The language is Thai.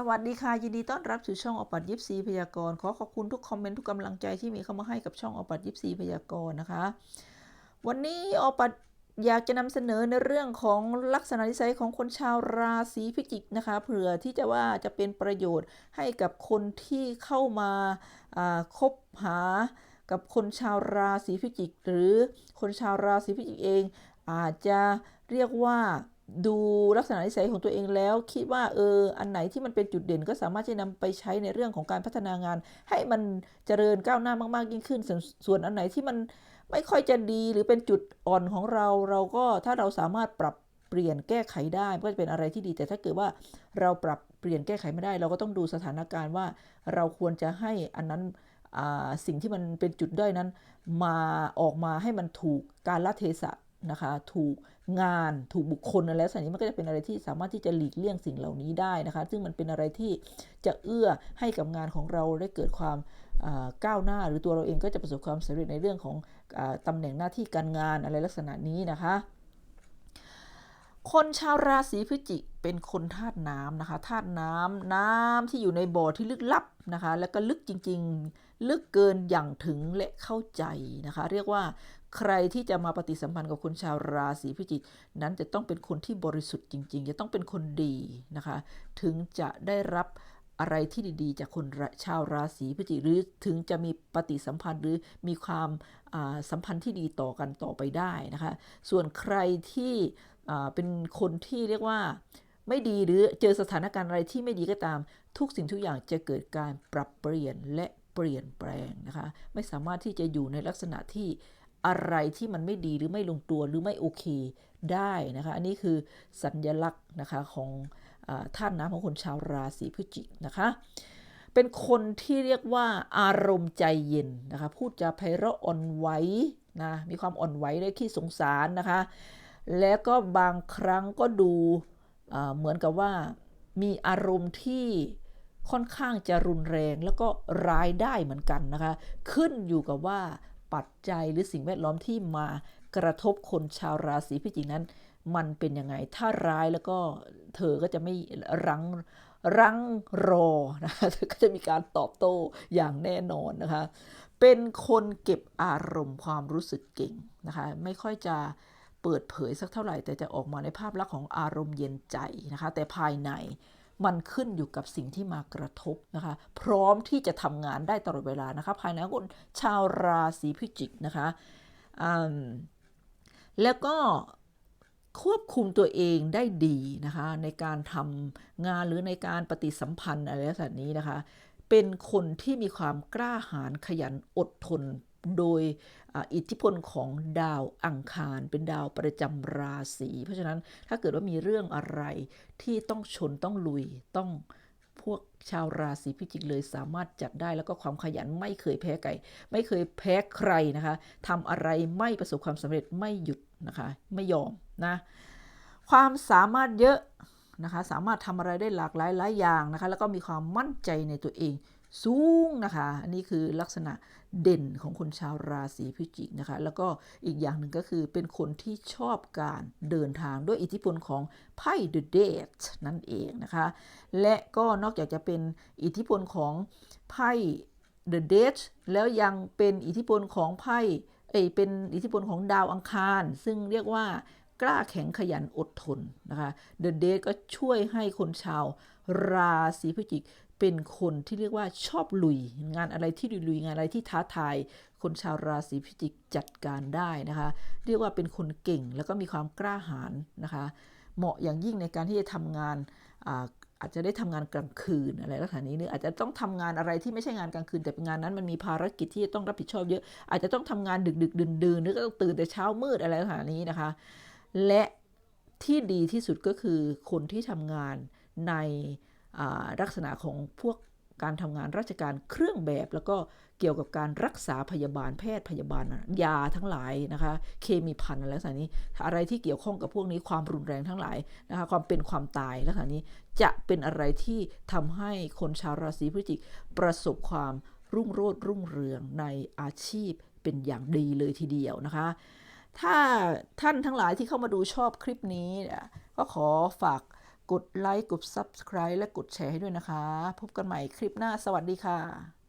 สวัสดีค่ะ ยินดีต้อนรับสู่ช่องอปัดยิปซีพยากรณ์ขอขอบคุณทุกคอมเมนต์ทุกกำลังใจที่มีเข้ามาให้กับช่องอปัดยิปซีพยากรณ์นะคะ วันนี้อปัดอยากจะนำเสนอในเรื่องของลักษณะนิสัยของคนชาวราศีพิจิกนะคะเผื่อที่จะว่าจะเป็นประโยชน์ให้กับคนที่เข้ามาคบหากับคนชาวราศีพิจิก หรือคนชาวราศีพิจิกเอง อาจจะเรียกว่า ดูลักษณะนิสัยของตัวเองแล้ว คิดว่าเอออันไหนที่มันเป็นจุดเด่นก็สามารถจะนำไปใช้ในเรื่องของการพัฒนางาน ให้มันเจริญก้าวหน้ามากๆยิ่งขึ้นส่วนส่วนอันไหนที่มันไม่ค่อยจะดีหรือเป็นจุดอ่อนของเรา เราก็ถ้าเราสามารถปรับเปลี่ยนแก้ไขได้ก็จะเป็นอะไรที่ดี แต่ถ้าเกิดว่าเราปรับเปลี่ยนแก้ไขไม่ได้ เราก็ต้องดูสถานการณ์ว่า เราควรจะให้อันนั้นสิ่งที่มันเป็นจุดด้อยนั้น มาออกมาให้มันถูกการละเทศะนะคะถูก งานถูกบุคคลอะไรแล้วสันนี้มันก็จะเป็นอะไรที่สามารถที่จะหลีกเลี่ยงสิ่งเหล่านี้ได้นะคะ ซึ่งมันเป็นอะไรที่จะเอื้อให้กับงานของเราได้เกิดความก้าวหน้า หรือตัวเราเองก็จะประสบความสำเร็จในเรื่องของอตำแหน่งหน้าที่การงานอะไรลักษณะนี้นะคะ คนชาวราศีพฤศจิกเป็นคนธาตุน้ำนะคะธาตุน้ำน้ำที่อยู่ในบ่อที่ลึกลับนะคะ แล้วก็ลึกจริงๆ ลึกเกินอย่างถึงและเข้าใจนะคะ เรียกว่าใครที่จะมาปฏิสัมพันธ์กับคนชาวราศีพิจิกนั้นจะต้องเป็นคนที่บริสุทธิ์จริง ๆ จะต้องเป็นคนดีนะคะ ถึงจะได้รับ อะไรที่ดีๆ จากคนชาวราศีพิจิกหรือถึงจะมีปฏิสัมพันธ์หรือมีความาสัมพันธ์ที่ดีต่อกันต่อไปได้นะคะ ส่วนใครที่เป็นคนที่เรียกว่าไม่ดีหรือเจอสถานการณ์อะไรที่ไม่ดีก็ตาม ทุกสิ่งทุกอย่างจะเกิดการปรับเปลี่ยนและเปลี่ยนแปลงนะคะ ไม่สามารถที่จะอยู่ในลักษณะที่อะไรที่มันไม่ดีหรือไม่ลงตัวหรือไม่โอเคได้นะคะ อันนี้คือสัญลักษณ์นะคะของ ธาตุน้ำของคนชาวราศีพฤศจิกนะคะ เป็นคนที่เรียกว่าอารมณ์ใจเย็นนะคะพูดจาไพเราะอ่อนไหวนะมีความอ่อนไหวและขี้สงสารนะคะ แล้วก็บางครั้งก็ดูเหมือนกับว่ามีอารมณ์ที่ค่อนข้างจะรุนแรงแล้วก็ร้ายได้เหมือนกันนะคะ ขึ้นอยู่กับว่าปัจจัยหรือสิ่งแวดล้อมที่มากระทบคนชาวราศีพิจิกนั้น มันเป็นยังไง ถ้าร้ายแล้วก็เธอก็จะไม่รั้งรั้งรอนะคะเธอก็จะมีการตอบโต้อย่างแน่นอนนะคะ เป็นคนเก็บอารมณ์ความรู้สึกเก่งนะคะ ไม่ค่อยจะเปิดเผยสักเท่าไหร่ แต่จะออกมาในภาพลักษณ์ของอารมณ์เย็นใจนะคะ แต่ภายในมันขึ้นอยู่กับสิ่งที่มากระทบนะคะ พร้อมที่จะทำงานได้ตลอดเวลานะคะ ภายในคนชาวราศีพิจิกนะคะแล้วก็ ควบคุมตัวเองได้ดีนะคะในการทำงานหรือในการปฏิสัมพันธ์อะไรลักษณะนี้นะคะ เป็นคนที่มีความกล้าหาญขยันอดทนโดยอิทธิพลของดาวอังคารเป็นดาวประจำราศี เพราะฉะนั้นถ้าเกิดว่ามีเรื่องอะไรที่ต้องชนต้องลุยต้องพวกชาวราศีพิจิกเลยสามารถจัดได้แล้วก็ความขยันไม่เคยแพ้ไก่ไม่เคยแพ้ใครนะคะทำอะไรไม่ประสบความสำเร็จไม่หยุด นะคะไม่ยอมนะความสามารถเยอะนะคะสามารถทำอะไรได้หลากหลายหลายอย่างนะคะแล้วก็มีความมั่นใจในตัวเองสูงนะคะอันนี้คือลักษณะเด่นของคนชาวราศีพิจิกนะคะแล้วก็อีกอย่างหนึ่งก็คือเป็นคนที่ชอบการเดินทางด้วยอิทธิพลของไพ่ The Date นั่นเองนะคะและก็นอกจากจะเป็นอิทธิพลของไพ่ The Date แล้วยังเป็นอิทธิพลของไพ่ เป็นอิทธิพลของดาวอังคาร ซึ่งเรียกว่ากล้าแข็งขยันอดทนนะคะ The Date ก็ช่วยให้คนชาวราศีพฤศจิกเป็นคนที่เรียกว่าชอบลุย งานอะไรที่ลุยงานอะไรที่ท้าทาย คนชาวราศีพิจิกจัดการได้นะคะ เรียกว่าเป็นคนเก่งแล้วก็มีความกล้าหาญนะคะ เหมาะอย่างยิ่งในการที่จะทำงาน อาจจะได้ทำงานกลางคืนอะไรลักษณะนี้หรืออาจจะต้องทำงานอะไรที่ไม่ใช่งานกลางคืน แต่เป็นงานนั้นมันมีภารกิจที่จะต้องรับผิดชอบเยอะ อาจจะต้องทำงานดึกดึกดื่นดื่นหรือก็ต้องตื่นแต่เช้ามืดอะไรลักษณะนี้นะคะ และที่ดีที่สุดก็คือคนที่ทำงานในลักษณะของพวก การทำงานราชการเครื่องแบบ แล้วก็เกี่ยวกับการรักษาพยาบาลแพทย์พยาบาลยาทั้งหลายนะคะเคมีพันอะไรลักษณะนี้ อะไรที่เกี่ยวข้องกับพวกนี้ความรุนแรงทั้งหลายนะคะความเป็นความตายลักษณะนี้จะเป็นอะไรที่ทำให้คนชาวราศีพฤศจิกประสบความรุ่งโรจน์รุ่งเรืองในอาชีพเป็นอย่างดีเลยทีเดียวนะคะ ถ้าท่านทั้งหลายที่เข้ามาดูชอบคลิปนี้ก็ขอฝาก กดไลค์กด Subscribe และกดแชร์ให้ด้วยนะคะ พบกันใหม่คลิปหน้าสวัสดีค่ะ